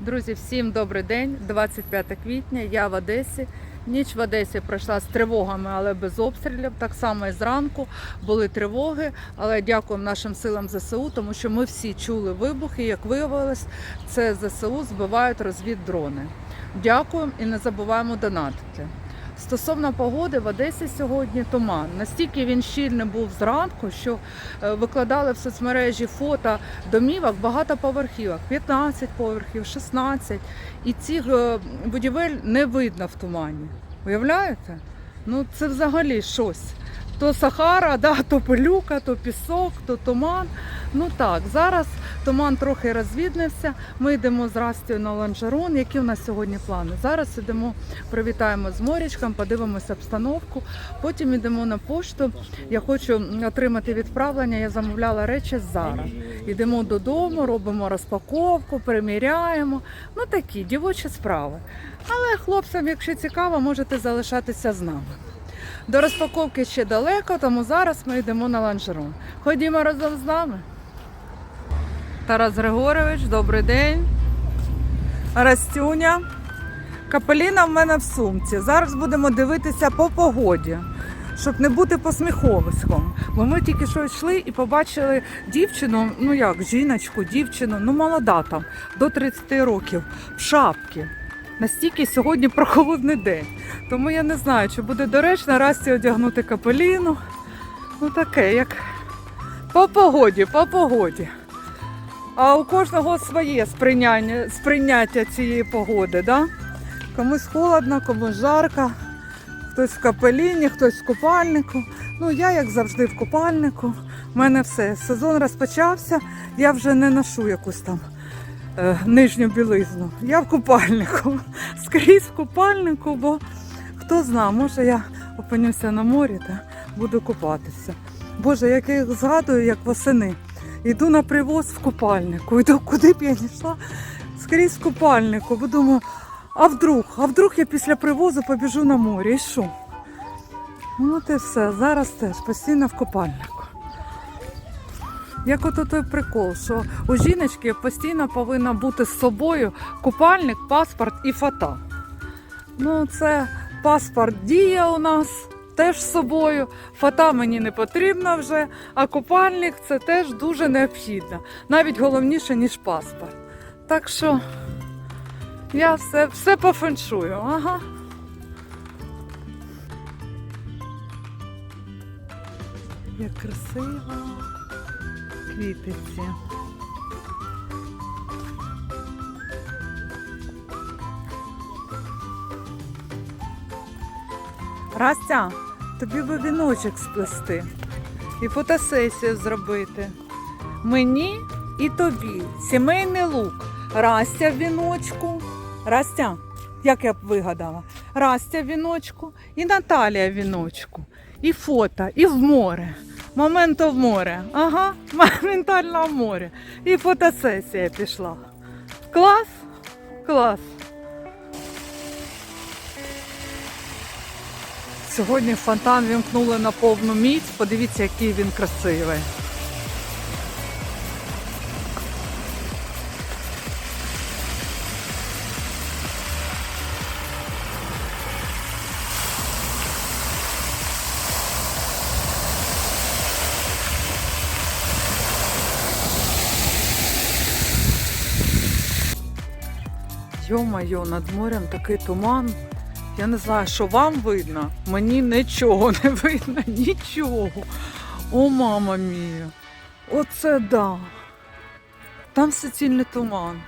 Друзі, всім добрий день. 25 квітня. Я в Одесі. Ніч в Одесі пройшла з тривогами, але без обстрілів. Так само і зранку були тривоги. Але дякуємо нашим силам ЗСУ, тому що ми всі чули вибухи. Як виявилось, це ЗСУ збивають розвіддрони. Дякуємо і не забуваємо донатити. Стосовно погоди в Одесі сьогодні туман. Настільки він щільний був зранку, що е, викладали в соцмережі фото домівок багатоповерхівок, 15 поверхів, 16. І цих е, будівель не видно в тумані. Уявляєте? Ну це взагалі щось. То Сахара, да, то пилюка, то пісок, то туман. Ну так, зараз туман трохи розвіднився. Ми йдемо з Растю на ланжерон. Які у нас сьогодні плани? Зараз йдемо, привітаємо з морячком, подивимося обстановку. Потім йдемо на пошту. Я хочу отримати відправлення. Я замовляла речі зараз. Йдемо додому, робимо розпаковку, приміряємо. Ну такі дівочі справи. Але хлопцям, якщо цікаво, можете залишатися з нами. До розпаковки ще далеко, тому зараз ми йдемо на ланжерон. Ходімо разом з нами. Тарас Григорович, добрий день. Растюня. Капеліна в мене в сумці. Зараз будемо дивитися по погоді, щоб не бути посміховиськом. Бо ми тільки що йшли і побачили дівчину, ну як, жіночку, дівчину, ну молода там, до 30 років, в шапці. Настільки сьогодні прохолодний день. Тому я не знаю, чи буде доречно Расті одягнути капеліну. Ну таке, як по погоді, по погоді. А у кожного своє сприйняття, сприйняття цієї погоди, да? Комусь холодно, комусь жарко, хтось в капеліні, хтось в купальнику. Ну, я, як завжди, в купальнику. У мене все. Сезон розпочався, я вже не ношу якусь там е, нижню білизну. Я в купальнику. Скрізь в купальнику, бо хто знає, може я опинюся на морі та буду купатися. Боже, як я їх згадую, як восени. Йду на привоз в купальнику. Йду куди б я не йшла, скрізь в купальнику. Бо думаю, а вдруг, а вдруг я після привозу побіжу на море і що? Ну от і все. Зараз теж постійно в купальнику. Як ото той прикол, що у жіночки постійно повинна бути з собою купальник, паспорт і фото. Ну, це паспорт діє у нас теж з собою. Фото мені не потрібно вже, а купальник це теж дуже необхідно. Навіть головніше, ніж паспорт. Так що я все, все пофеншую. Ага. Як красиво. Квітиці. Растя, тобі би віночок сплести і фотосесію зробити. Мені і тобі. Сімейний лук. Растя в віночку. Растя, як я б вигадала? Растя в віночку і Наталія в віночку. І фото, і в море. Моменту в море. Ага, моментально в море. І фотосесія пішла. Клас? Клас. Сьогодні фонтан вімкнули на повну міць. Подивіться, який він красивий. Йо-майо, над морем такий туман. Я не знаю, що вам видно. Мені нічого не видно, нічого. О, мама мія. Оце да. Там суцільний туман.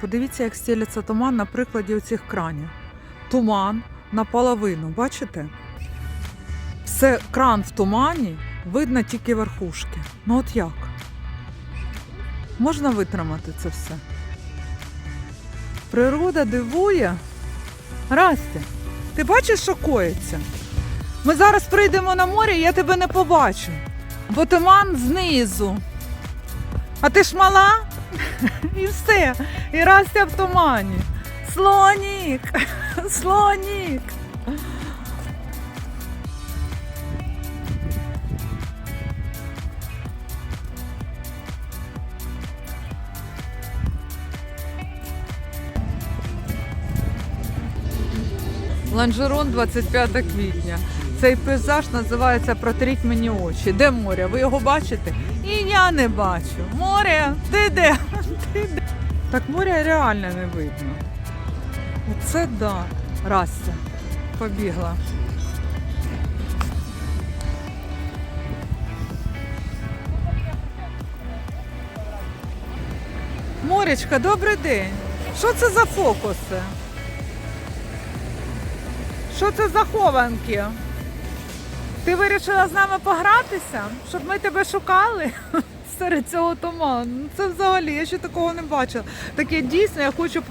Подивіться, як стіляться туман на прикладі оцих кранів. Туман наполовину, бачите? Все кран в тумані, видно тільки верхушки. Ну от як? Можна витримати це все? Природа дивує. Растя, ти бачиш, що коїться? Ми зараз прийдемо на море, і я тебе не побачу. Бо туман знизу. А ти ж мала? І все. І Растя в тумані. Слонік! Слонік! Ланжерон 25 квітня. Цей пейзаж називається Протріть мені очі. Де море? Ви його бачите? І я не бачу. Море, ти де? Ти де? Так моря реально не видно. Оце да. Растя. Побігла. Моречка, добрий день. Що це за фокуси? Що це за хованки? Ти вирішила з нами погратися, щоб ми тебе шукали серед цього туману. Ну, Це взагалі, я ще такого не бачила. Таке дійсно, я хочу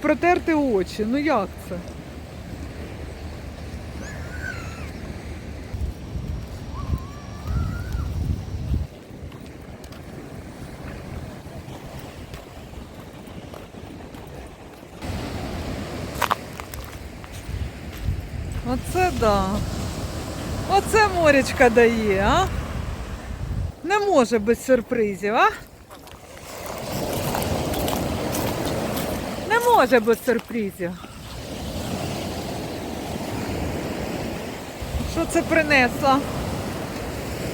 протерти очі. Ну як це? Оце да. Оце морячка дає, а? Не може без сюрпризів, а? Не може без сюрпризів. Що це принесла?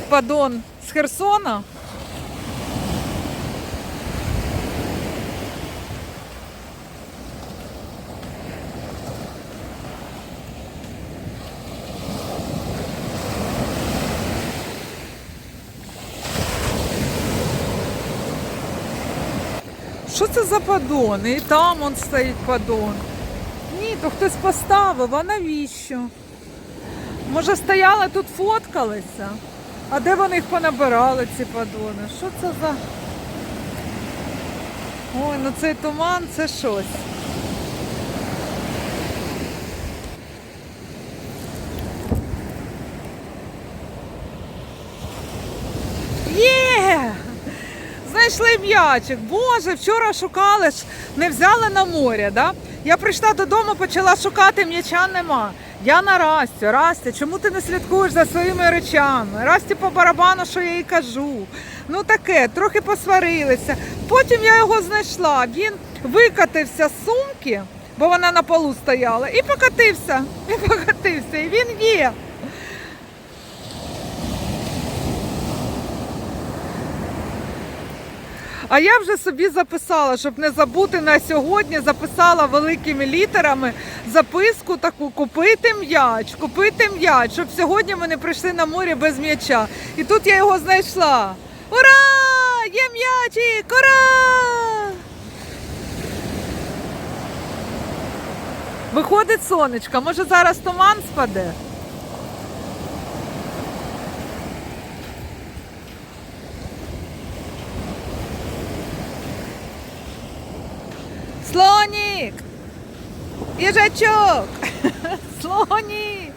Падон з Херсона? Що це за падон? І там он стоїть падон. Ні, то хтось поставив, а навіщо? Може стояли тут фоткалися? А де вони їх понабирали, ці падони? Що це за. Ой, ну цей туман це щось. Є! Знайшли м'ячик. Боже, вчора шукали не взяли на море, да? Я прийшла додому, почала шукати, м'яча нема. Я на Растю, Растя, чому ти не слідкуєш за своїми речами? Расті по барабану, що я їй кажу. Ну таке, трохи посварилися. Потім я його знайшла. Він викатився з сумки, бо вона на полу стояла, і покатився. І покатився. І він є. А я вже собі записала, щоб не забути на сьогодні, записала великими літерами записку таку купити м'яч, купити м'яч, щоб сьогодні ми не прийшли на море без м'яча. І тут я його знайшла. Ура! Є м'ячик! Ура! Виходить сонечко, може зараз туман спаде? Слонік! Їжачок! Слонік!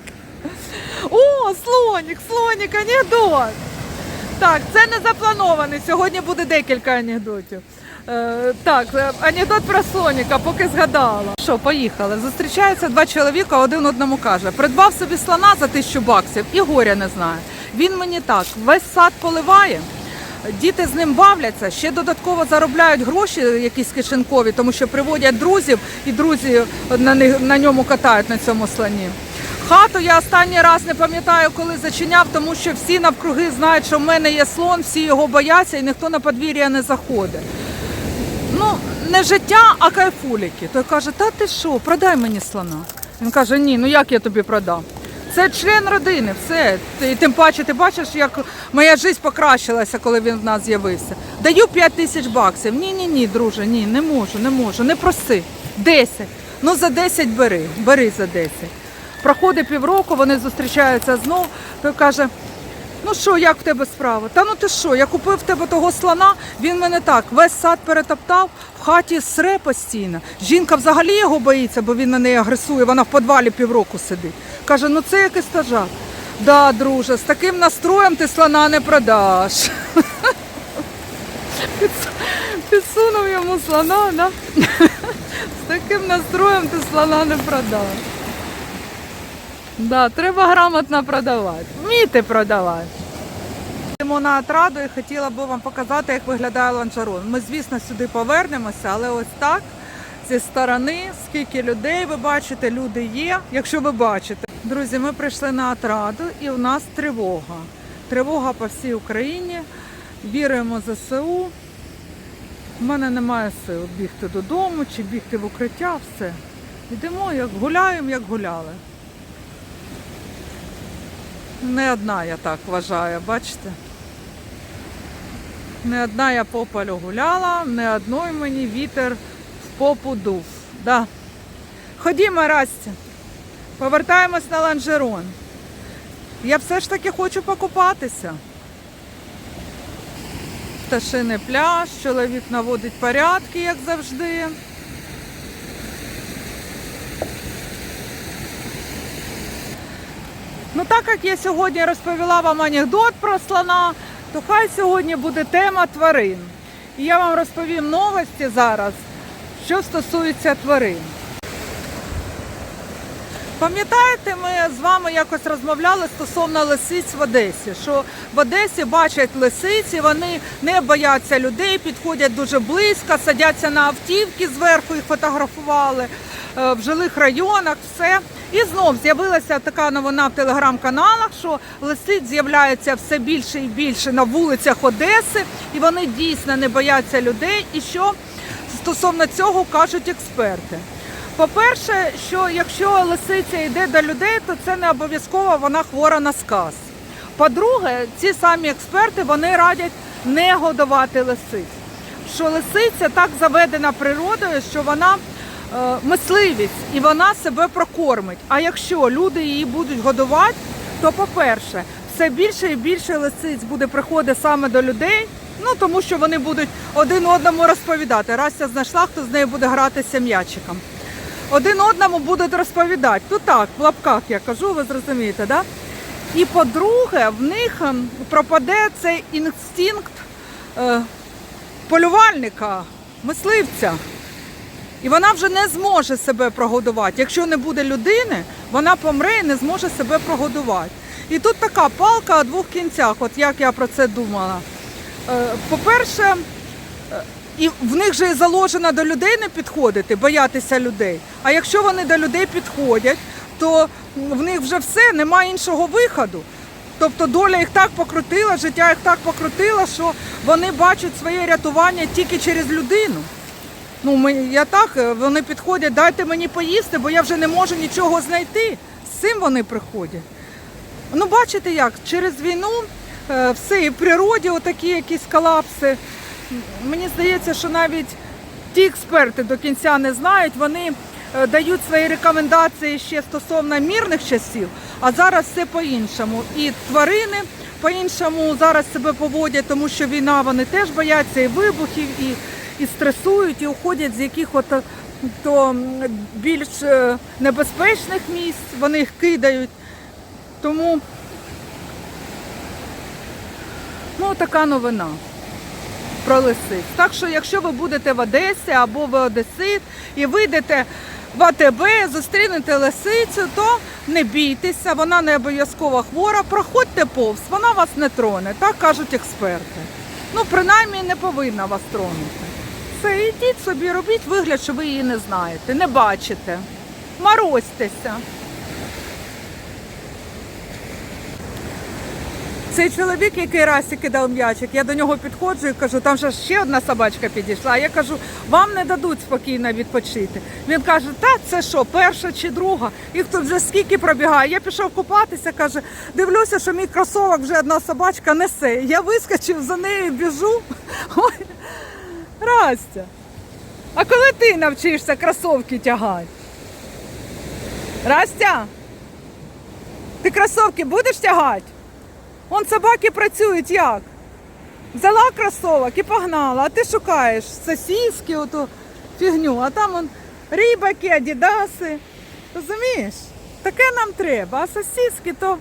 О, слонік, слонік, анекдот! Так, це не запланований. Сьогодні буде декілька анекдотів. Е, так, е, анекдот про слоніка, поки згадала. Що, поїхали. Зустрічаються два чоловіка, один одному каже: придбав собі слона за тисячу баксів і горя не знає. Він мені так, весь сад поливає. Діти з ним бавляться, ще додатково заробляють гроші, якісь кишенькові, тому що приводять друзів, і друзі на, них- на ньому катають на цьому слоні. Хату я останній раз не пам'ятаю, коли зачиняв, тому що всі навкруги знають, що в мене є слон, всі його бояться і ніхто на подвір'я не заходить. Ну, не життя, а кайфуліки. Той каже, та ти що, продай мені слона. Він каже, ні, ну як я тобі продам? Це член родини, все. І тим паче, ти бачиш, як моя життя покращилася, коли він в нас з'явився. Даю 5 тисяч баксів. Ні, ні, ні, друже, ні, не можу, не можу, не проси. 10. Ну за 10 бери, бери за 10. Проходить півроку, вони зустрічаються знов. Той каже, Ну що, як в тебе справа? Та ну ти що, я купив в тебе того слона, він мене так, весь сад перетоптав, в хаті сре постійно. Жінка взагалі його боїться, бо він на неї агресує, вона в підвалі півроку сидить. Каже, ну це якийсь стажак. Да, друже, з таким настроєм ти слона не продаш. Підсунув йому слона, да? З таким настроєм ти слона не продаш. Да, треба грамотно продавати. Вміти продавати. Йдемо на отраду і хотіла би вам показати, як виглядає ланжерон. Ми, звісно, сюди повернемося, але ось так зі сторони, скільки людей ви бачите, люди є, якщо ви бачите. Друзі, ми прийшли на атраду і у нас тривога. Тривога по всій Україні. Віримо ЗСУ. У мене немає сил бігти додому чи бігти в укриття, все. Йдемо, як гуляємо, як гуляли. Не одна я так вважаю, бачите? Не одна я по полю гуляла, не одної мені вітер в попу дув. Да. Ходімо, Расті. Повертаємось на ланжерон. Я все ж таки хочу покупатися. Пташиний пляж, чоловік наводить порядки, як завжди. Ну, так як я сьогодні розповіла вам анекдот про слона, то хай сьогодні буде тема тварин. І я вам розповім новості зараз, що стосується тварин. Пам'ятаєте, ми з вами якось розмовляли стосовно лисиць в Одесі, що в Одесі бачать лисиці, вони не бояться людей, підходять дуже близько, садяться на автівки зверху, їх фотографували е, в жилих районах, все. І знов з'явилася така новина в телеграм-каналах, що лисиць з'являється все більше і більше на вулицях Одеси, і вони дійсно не бояться людей. І що стосовно цього кажуть експерти. По-перше, що якщо лисиця йде до людей, то це не обов'язково вона хвора на сказ. По-друге, ці самі експерти вони радять не годувати лисиць. Що лисиця так заведена природою, що вона е, мисливість і вона себе прокормить. А якщо люди її будуть годувати, то по-перше, все більше і більше лисиць буде приходити саме до людей. Ну тому що вони будуть один одному розповідати. Растя знайшла, хто з нею буде гратися м'ячиком один одному будуть розповідати. Ну так, в лапках я кажу, ви зрозумієте, да? І по-друге, в них ем, пропаде цей інстинкт е, полювальника, мисливця. І вона вже не зможе себе прогодувати. Якщо не буде людини, вона помре і не зможе себе прогодувати. І тут така палка о двох кінцях, от як я про це думала. Е, По-перше, і в них же заложено до людей не підходити, боятися людей. А якщо вони до людей підходять, то в них вже все, немає іншого виходу. Тобто доля їх так покрутила, життя їх так покрутило, що вони бачать своє рятування тільки через людину. Ну, я так, е, вони підходять, дайте мені поїсти, бо я вже не можу нічого знайти. З цим вони приходять. Ну, бачите як, через війну е, все, і в природі отакі якісь колапси. Мені здається, що навіть ті експерти до кінця не знають, вони е, дають свої рекомендації ще стосовно мірних часів, а зараз все по-іншому. І тварини по-іншому зараз себе поводять, тому що війна вони теж бояться і вибухів, і, і стресують, і уходять з яких от е, то більш е, небезпечних місць, вони їх кидають. Тому ну, така новина про лисиць. Так що, якщо ви будете в Одесі або ви Одесит і вийдете в АТБ, зустрінете лисицю, то не бійтеся, вона не обов'язково хвора. Проходьте повз, вона вас не троне, так кажуть експерти. Ну, принаймні, не повинна вас тронути. Все, ідіть собі, робіть вигляд, що ви її не знаєте, не бачите. Морозьтеся. Цей чоловік, який Расі кидав м'ячик, я до нього підходжу і кажу, там же ще одна собачка підійшла. Я кажу, вам не дадуть спокійно відпочити. Він каже, та це що, перша чи друга? Їх тут вже скільки пробігає. Я пішов купатися, каже, дивлюся, що мій кросовок вже одна собачка несе. Я вискочив за нею, біжу. Ой, Растя, а коли ти навчишся кросовки тягати? Растя, ти кросовки будеш тягати? Вон собаки працюють як? Взяла кросовок і погнала, а ти шукаєш сосіски, оту фігню, а там он рибаки, адідаси. Розумієш? Таке нам треба, а сосіски то.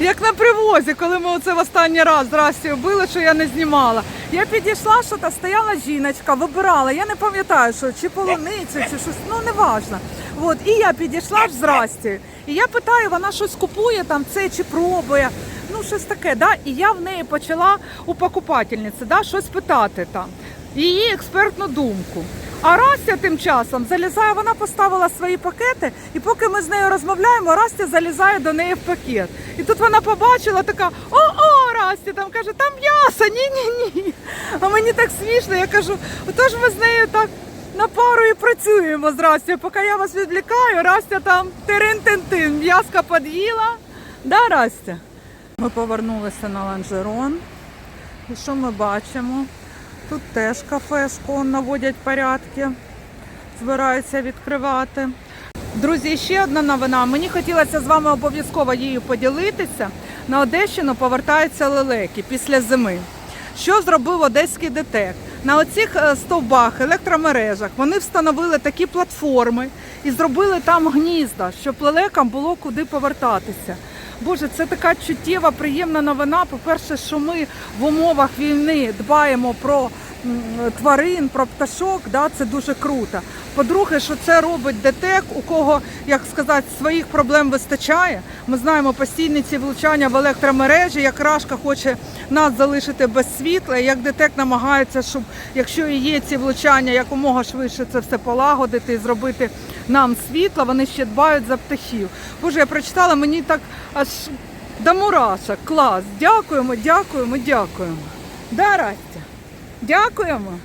Як на привозі, коли ми оце в останній раз з Растю били, що я не знімала. Я підійшла, що та стояла жіночка, вибирала. Я не пам'ятаю, що чи полуницю, чи щось, ну не важно. От, і я підійшла ж з І я питаю, вона щось купує там це чи пробує. Ну, щось таке, да? І я в неї почала у покупательниці, да, щось питати там. Її експертну думку. А Растя тим часом залізає, вона поставила свої пакети, і поки ми з нею розмовляємо, Растя залізає до неї в пакет. І тут вона побачила така: о-о, Растя там каже, там м'ясо, ні-ні-ні. А мені так смішно, я кажу, отож ми з нею так на пару і працюємо з Растю. Поки я вас відвлікаю, Растя там тирин-тин-тин, м'яска під'їла. Да, Растя? Ми повернулися на ланжерон. І що ми бачимо? Тут теж кафешку наводять порядки, збираються відкривати. Друзі, ще одна новина. Мені хотілося з вами обов'язково її поділитися. На Одещину повертаються лелеки після зими. Що зробив Одеський ДТЕК? На оцих е, стовбах, електромережах вони встановили такі платформи і зробили там гнізда, щоб лелекам було куди повертатися. Боже, це така чуттєва, приємна новина. По-перше, що ми в умовах війни дбаємо про тварин, про пташок. Да, це дуже круто. По-друге, що це робить ДТЕК, у кого, як сказати, своїх проблем вистачає. Ми знаємо постійні ці влучання в електромережі, як Рашка хоче нас залишити без світла, як ДТЕК намагається, щоб якщо і є ці влучання, якомога швидше це все полагодити і зробити нам світло, вони ще дбають за птахів. Боже, я прочитала, мені так аж до мурашок. Клас. Дякуємо, дякуємо, дякуємо. Да, Растя? Дякуємо.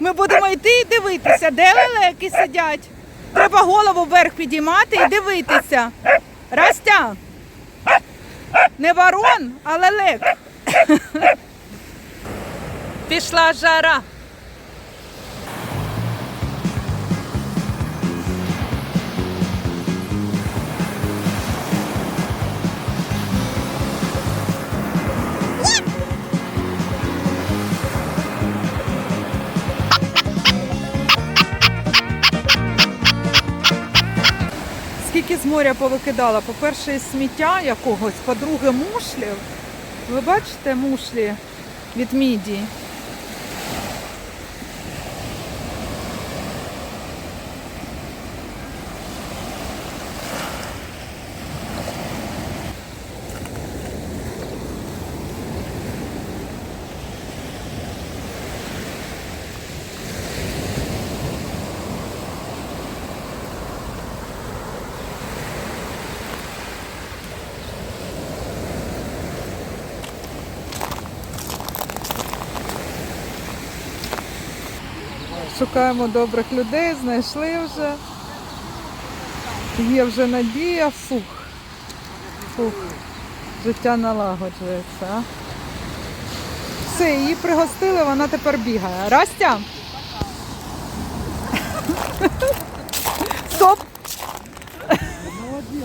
Ми будемо йти і дивитися, де лелеки сидять. Треба голову вверх підіймати і дивитися. Растя. Не ворон, а лелек. Пішла жара. Скільки з моря повикидала? По-перше, сміття якогось, по-друге, мушлів. Ви бачите мушлі від мідії? Шукаємо добрих людей, знайшли вже. Є вже надія, фух. Фух. Життя налагоджується. Все, її пригостили, вона тепер бігає. Растя? Стоп! Друзі,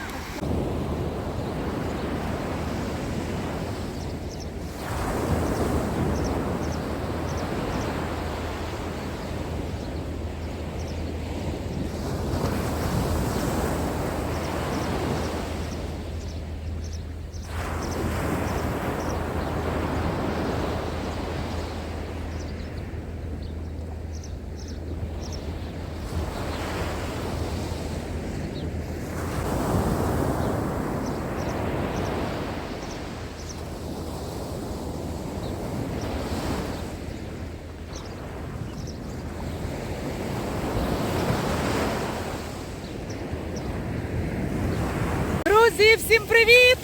всім привіт!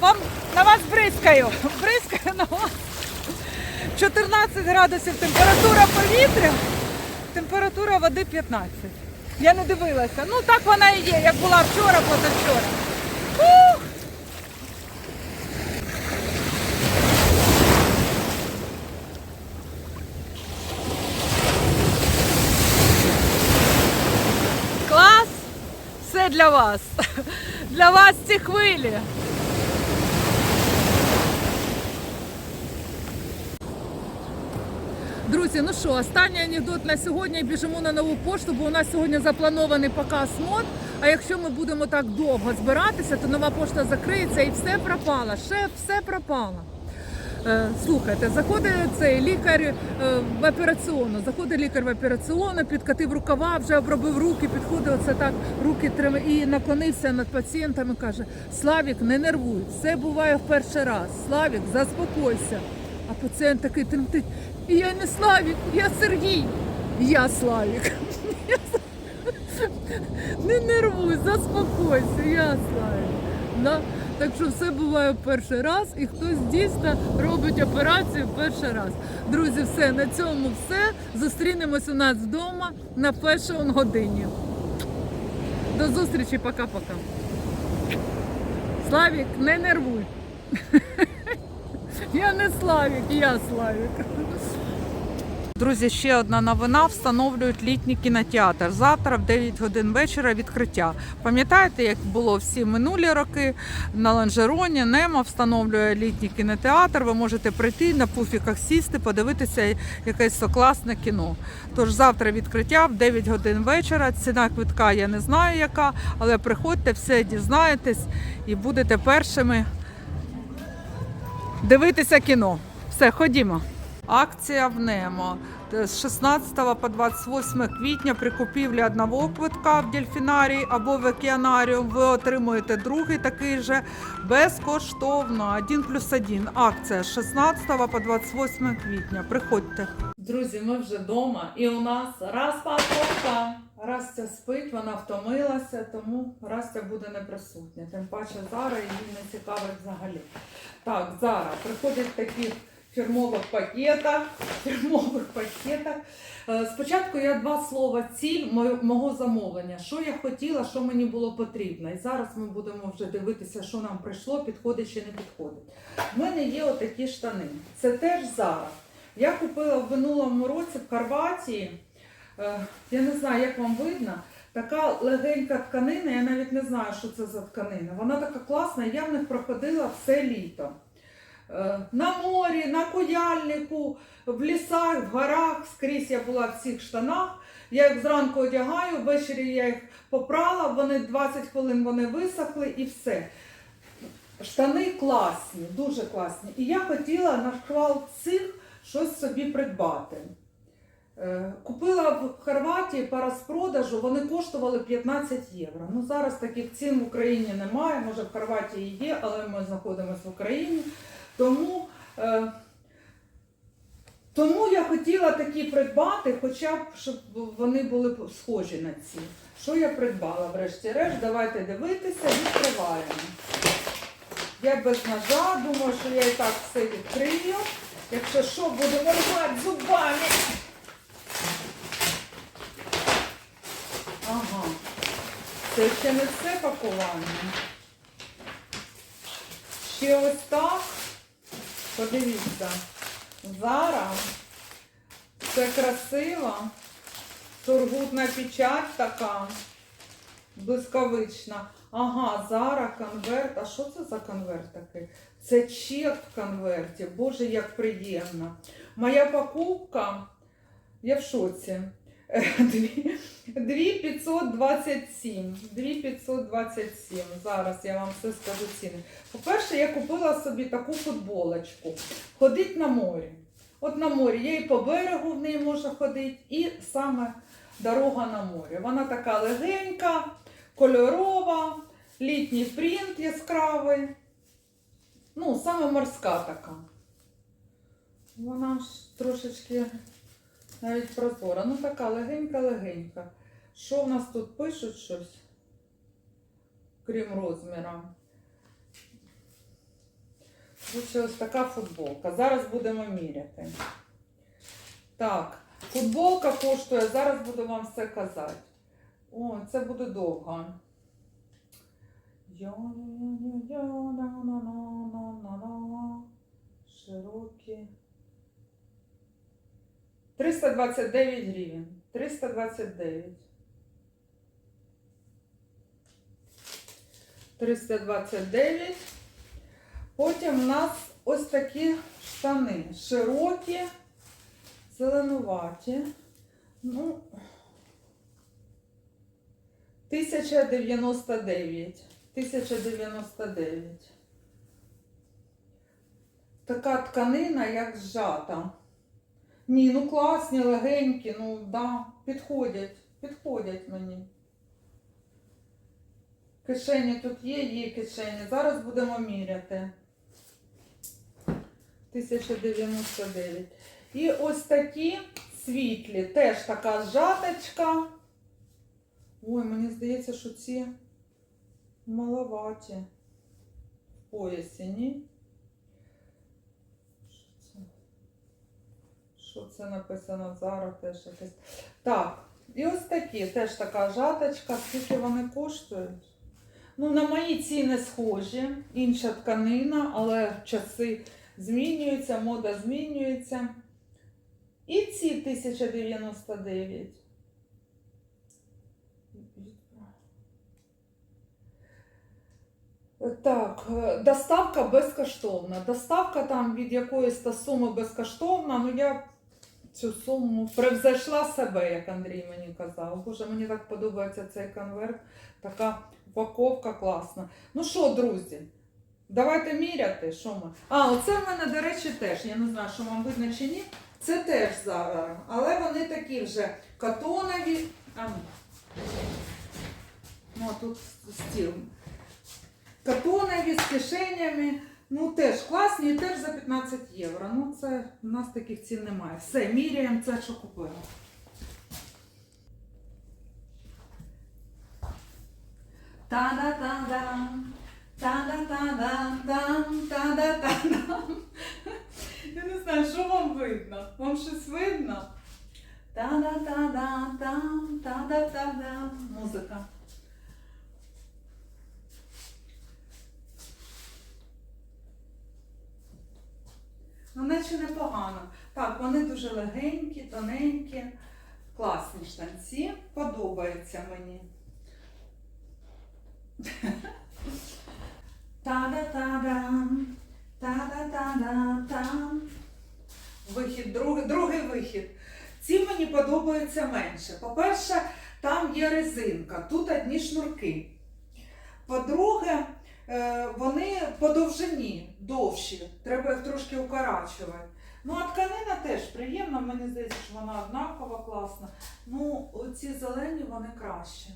Вам на вас бризкаю. Бризкаю на вас. 14 градусів температура повітря, температура води 15. Я не дивилася. Ну так вона і є, як була вчора, позавчора. Ух! Клас! Все для вас. Для вас ці хвилі. Друзі, ну що, останній анекдот на сьогодні. Біжимо на нову пошту, бо у нас сьогодні запланований показ мод. А якщо ми будемо так довго збиратися, то нова пошта закриється і все пропало. Ще все пропало. Е, Слухайте, заходить цей лікар е, в операційну, заходить лікар в операційну, підкатив рукава, вже обробив руки, підходить оце так, руки тримає і наклонився над пацієнтом і каже: Славік, не нервуй, все буває в перший раз. Славік, заспокойся. А пацієнт такий тремтить. Я не Славік, я Сергій. Я Славік. Не нервуй, заспокойся, я Славік. Так що все буває перший раз, і хтось дійсно робить операцію перший раз. Друзі, все на цьому все. Зустрінемось у нас вдома на фешн годині. До зустрічі, пока-пока. Славік, не нервуй. Я не Славік, я Славік. Друзі, ще одна новина. Встановлюють літній кінотеатр. Завтра в 9 годин вечора відкриття. Пам'ятаєте, як було всі минулі роки на Ланжероні, Немо встановлює літній кінотеатр. Ви можете прийти на пуфіках сісти, подивитися якесь класне кіно. Тож завтра відкриття в 9 годин вечора. Ціна квитка я не знаю яка, але приходьте, все дізнаєтесь і будете першими дивитися кіно. Все, ходімо. Акція в Немо з 16 по 28 квітня при купівлі одного квитка в дельфінарії або в океанаріум ви отримуєте другий такий же безкоштовно. 1 плюс 1. Акція з 16 по 28 квітня. Приходьте. Друзі, ми вже вдома і у нас розпаковка. Растя спить, вона втомилася, тому Растя буде не присутня. Тим паче зараз її не цікавить взагалі. Так, зараз приходять такі фірмових пакетах. Фірмових пакетах. Е, Спочатку я два слова ціль мого замовлення. Що я хотіла, що мені було потрібно. І зараз ми будемо вже дивитися, що нам прийшло, підходить чи не підходить. У мене є отакі штани. Це теж зараз. Я купила в минулому році в Хорватії. Е, Я не знаю, як вам видно. Така легенька тканина, я навіть не знаю, що це за тканина. Вона така класна, я в них проходила все літо. Е, На морі, на куяльнику, в лісах, в горах, скрізь я була в цих штанах. Я їх зранку одягаю, ввечері я їх попрала, вони 20 хвилин вони висохли і все. Штани класні, дуже класні. І я хотіла на шквал цих щось собі придбати. Е, Купила в Хорватії по розпродажу, вони коштували 15 євро. Ну зараз таких цін в Україні немає, може в Хорватії є, але ми знаходимося в Україні. Тому, е, тому я хотіла такі придбати, хоча б щоб вони були схожі на ці. Що я придбала? Врешті-решт, давайте дивитися, відкриваємо. Я без ножа, думаю, що я і так все відкрию. Якщо що, будемо рвати зубами. Ага. Це ще не все пакування. Ще ось так. Подивіться. Зараз це красиво. Сургутна печать така. Блискавична. Ага, зараз конверт. А що це за конверт такий? Це чек в конверті. Боже, як приємно. Моя покупка, я в шоці. Е, Дві- 2527. 2527. Зараз я вам все скажу ціни. По-перше, я купила собі таку футболочку. Ходить на морі. От на морі. Я і по берегу в неї можу ходити, і саме дорога на морі. Вона така легенька, кольорова, літній принт яскравий. Ну, саме морська така. Вона ж трошечки навіть прозора. Ну така легенька-легенька. Що в нас тут пишуть щось? Крім розміра. Лучше ось така футболка. Зараз будемо міряти. Так, футболка коштує, зараз буду вам все казати. О, це буде довго. Широкі. 329 гривень. 329. 329. Потім у нас ось такі штани. Широкі, зеленуваті. Ну, 1099. 1099. така тканина, як зжата. Ні, ну класні, легенькі, ну да, підходять, підходять мені. Кишені тут є, є кишені. Зараз будемо міряти. 1099. І ось такі світлі, теж така зжаточка. Ой, мені здається, що ці маловаті. В поясі, ні? Що це? Що це написано зараз теж якесь. Так, і ось такі, теж така жаточка. Скільки вони коштують? Ну, на мої ціни схожі, інша тканина, але часи змінюються, мода змінюється. І ці 1099. Так, доставка безкоштовна. Доставка там від якоїсь та суми безкоштовна. Ну я цю суму превзойшла себе, як Андрій мені казав. Боже, мені так подобається цей конверт. Така упаковка класна. Ну що, друзі, давайте міряти, що ми. А, оце в мене, до речі, теж. Я не знаю, що вам видно чи ні. Це теж зараз. Але вони такі вже катонові. А, ну. Ну, а тут стіл. Катонові з кишенями. Ну, теж класні теж за 15 євро. Ну, це у нас таких цін немає. Все, міряємо це, що купили. Та-да-та-дам, та-да-та-дам, та-да-та-дам. Я не знаю, що вам видно? Вам щось видно? Та-да-та-дам, та-да-та-дам. Музика. Ну, наче непогано. Так, вони дуже легенькі, тоненькі, класні штанці. Подобається мені. Та-да-та-дам, та-да-та-да-там. Вихід, другий, другий вихід. Ці мені подобаються менше. По-перше, там є резинка, тут одні шнурки. По-друге, вони по довжині довші, треба їх трошки укорачувати. Ну, а тканина теж приємна, мені здається, що вона однакова, класна. Ну, оці зелені вони краще.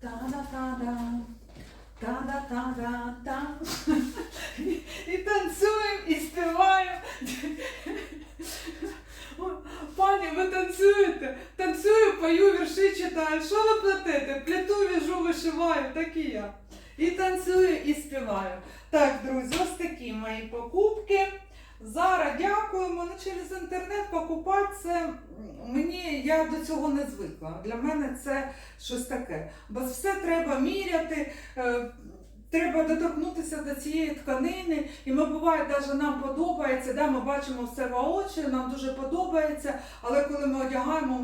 Та-да-та-да. Та-да-та-да-та. І танцюємо, і співаємо. Пані, ви танцюєте? Танцюю, пою, вірші читаю. Що ви плетете? Плету, в'яжу, вишиваю, так і я. І танцюю, і співаю. Так, друзі, ось такі мої покупки. Зараз дякуємо. Ну, через інтернет покупати це мені я до цього не звикла. Для мене це щось таке. Бо все треба міряти. е, Треба доторкнутися до цієї тканини, і ми буває, навіть нам подобається, да, ми бачимо все воочі, нам дуже подобається, але коли ми одягаємо,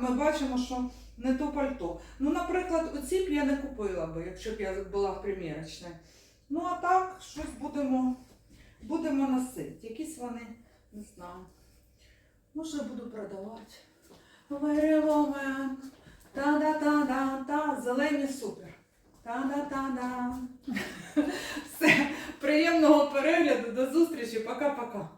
ми бачимо, що не то пальто. Ну, наприклад, оці б я не купила би, якщо б я була в примірочній. Ну, а так, щось будемо, будемо носити. Якісь вони, не знаю. Може, буду продавати. Виривомен. Та-да-та-да-та. Зелені супер. Та-да-та-да. Все. Приємного перегляду. До зустрічі. Пока-пока.